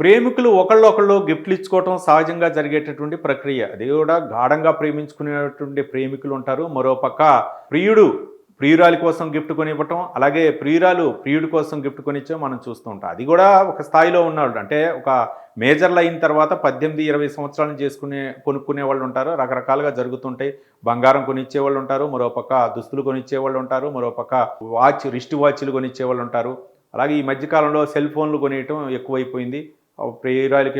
ప్రేమికులు ఒకళ్ళొకళ్ళు గిఫ్ట్లు ఇచ్చుకోవటం సహజంగా జరిగేటటువంటి ప్రక్రియ. అది కూడా గాఢంగా ప్రేమించుకునేటువంటి ప్రేమికులు ఉంటారు మరోపక్క ప్రియుడు ప్రియురాలి కోసం గిఫ్ట్ కొనివ్వటం అలాగే ప్రియురాలు ప్రియుడి కోసం గిఫ్ట్ కొనిచ్చో మనం చూస్తూ ఉంటాం. అది కూడా ఒక స్థాయిలో ఉన్నాడు. అంటే ఒక మేజర్లు అయిన తర్వాత పద్దెనిమిది ఇరవై సంవత్సరాలు చేసుకునే కొనుక్కునే వాళ్ళు ఉంటారు రకరకాలుగా జరుగుతుంటాయి. బంగారం కొనిచ్చే వాళ్ళు ఉంటారు మరోపక్క దుస్తులు కొనిచ్చే వాళ్ళు ఉంటారు మరోపక్క వాచ్ రిస్ట్ వాచ్లు కొనిచ్చే వాళ్ళు ఉంటారు అలాగే ఈ మధ్యకాలంలో సెల్ ఫోన్లు కొనియటం ఎక్కువైపోయింది. ఆ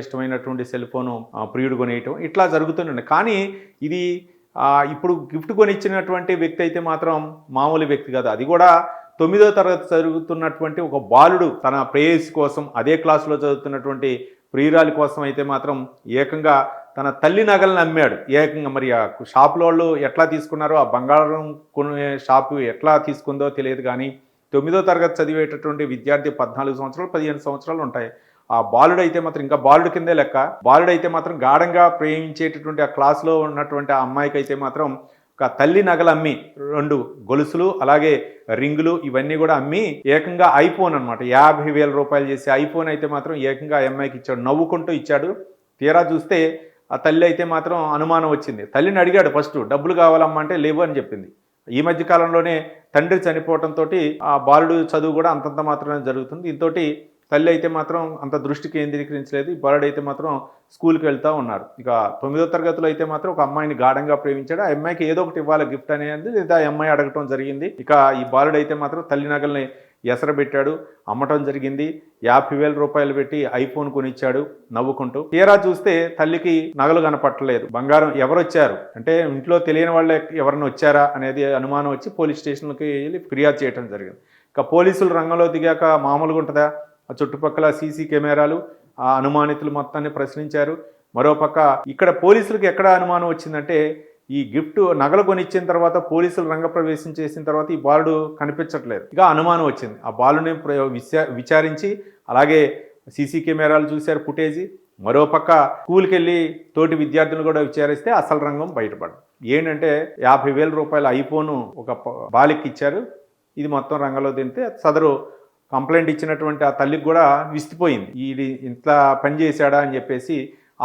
ఇష్టమైనటువంటి సెల్ ఫోను ఆ, ప్రియుడు కొనేయటం ఇట్లా జరుగుతుండే. కానీ ఇది ఇప్పుడు గిఫ్ట్ కొనిచ్చినటువంటి వ్యక్తి అయితే మాత్రం మామూలు వ్యక్తి కాదు. అది కూడా తొమ్మిదో తరగతి చదువుతున్నటువంటి ఒక బాలుడు తన ప్రేయస్ కోసం అదే క్లాసులో చదువుతున్నటువంటి ప్రియురాలి కోసం అయితే మాత్రం ఏకంగా తన తల్లి నగలను అమ్మాడు. ఏకంగా మరి ఆ షాపులో వాళ్ళు ఎట్లా తీసుకున్నారో ఆ బంగారం కొనే షాపు ఎట్లా తీసుకుందో తెలియదు కానీ తొమ్మిదో తరగతి చదివేటటువంటి విద్యార్థి పద్నాలుగు సంవత్సరాలు పదిహేను సంవత్సరాలు ఉంటాయి. ఆ బాలుడైతే మాత్రం ఇంకా బాలుడి కిందే లెక్క. బాలుడైతే మాత్రం గాఢంగా ప్రేమించేటటువంటి ఆ క్లాస్లో ఉన్నటువంటి ఆ అమ్మాయికి అయితే మాత్రం ఒక తల్లి నగలు అమ్మి రెండు గొలుసులు అలాగే రింగులు ఇవన్నీ కూడా అమ్మి ఏకంగా ఐఫోన్ అనమాట యాభై వేల రూపాయలు చేసి ఐఫోన్ అయితే మాత్రం ఏకంగా ఆ అమ్మాయికి ఇచ్చాడు. నవ్వుకుంటూ ఇచ్చాడు. తీరా చూస్తే ఆ తల్లి అయితే మాత్రం అనుమానం వచ్చింది. తల్లిని అడిగాడు ఫస్ట్ డబ్బులు కావాలమ్మా అంటే లేవు అని చెప్పింది. ఈ మధ్య కాలంలోనే తండ్రి చనిపోవడంతో ఆ బాలుడు చదువు కూడా అంతంత మాత్రమే జరుగుతుంది. దీంతో తల్లి అయితే మాత్రం అంత దృష్టి కేంద్రీకరించలేదు. ఈ బాలుడు అయితే మాత్రం స్కూల్కి వెళ్తూ ఉన్నారు. ఇక తొమ్మిదో తరగతిలో అయితే మాత్రం ఒక అమ్మాయిని గాఢంగా ప్రేమించాడు. ఆ అమ్మాయికి ఏదో ఒకటి ఇవ్వాలి గిఫ్ట్ అనేది లేదా ఆ అమ్మాయి అడగటం జరిగింది. ఇక ఈ బాలుడు అయితే మాత్రం తల్లి నగల్ని ఎసరబెట్టాడు. అమ్మటం జరిగింది. యాభై వేల రూపాయలు పెట్టి ఐఫోన్ కొనిచ్చాడు నవ్వుకుంటూ. తీరా చూస్తే తల్లికి నగలు కనపట్టలేదు. బంగారం ఎవరు వచ్చారు అంటే ఇంట్లో తెలియని వాళ్ళే ఎవరిని వచ్చారా అనేది అనుమానం వచ్చి పోలీస్ స్టేషన్కి వెళ్ళి ఫిర్యాదు చేయడం జరిగింది. ఇక పోలీసులు రంగంలో దిగాక మామూలుగా ఉంటుందా? ఆ చుట్టుపక్కల సీసీ కెమెరాలు ఆ అనుమానితులు మొత్తాన్ని ప్రశ్నించారు. మరోపక్క ఇక్కడ పోలీసులకు ఎక్కడ అనుమానం వచ్చిందంటే ఈ గిఫ్ట్ నగలు కొనిచ్చిన తర్వాత పోలీసులు రంగప్రవేశం చేసిన తర్వాత ఈ బాలుడు కనిపించట్లేదు. ఇక అనుమానం వచ్చింది. ఆ బాలుని ప్ర- విచా- విచారించి అలాగే సీసీ కెమెరాలు చూశారు ఫుటేజీ. మరోపక్క స్కూల్కి వెళ్ళి తోటి విద్యార్థులు కూడా విచారిస్తే అసలు రంగం బయటపడదు. ఏంటంటే యాభై వేల రూపాయల ఐఫోను ఒక ప- బాలికి ఇచ్చారు ఇది మొత్తం రంగంలో తింటే సదరు కంప్లైంట్ ఇచ్చినటువంటి ఆ తల్లికి కూడా విసిపోయింది. ఇది ఇంత పని చేశాడా అని చెప్పేసి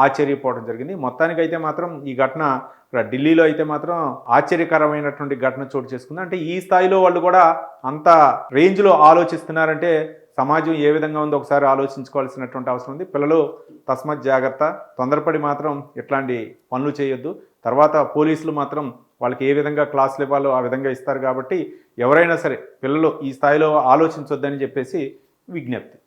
ఆశ్చర్యపోవడం జరిగింది. మొత్తానికి అయితే మాత్రం ఈ ఘటన ఇక్కడ ఢిల్లీలో అయితే మాత్రం ఆశ్చర్యకరమైనటువంటి ఘటన చోటు చేసుకుంది. అంటే ఈ స్థాయిలో వాళ్ళు కూడా అంత రేంజ్లో ఆలోచిస్తున్నారంటే సమాజం ఏ విధంగా ఉందో ఒకసారి ఆలోచించుకోవాల్సినటువంటి అవసరం ఉంది. పిల్లలు తస్మత్ జాగ్రత్త తొందరపడి మాత్రం ఇట్లాంటి పనులు చేయొద్దు. తర్వాత పోలీసులు మాత్రం వాళ్ళకి ఏ విధంగా క్లాసులు ఇవ్వాలో ఆ విధంగా ఇస్తారు కాబట్టి ఎవరైనా సరే పిల్లలు ఈ స్థాయిలో ఆలోచించొద్దని చెప్పేసి విజ్ఞప్తి.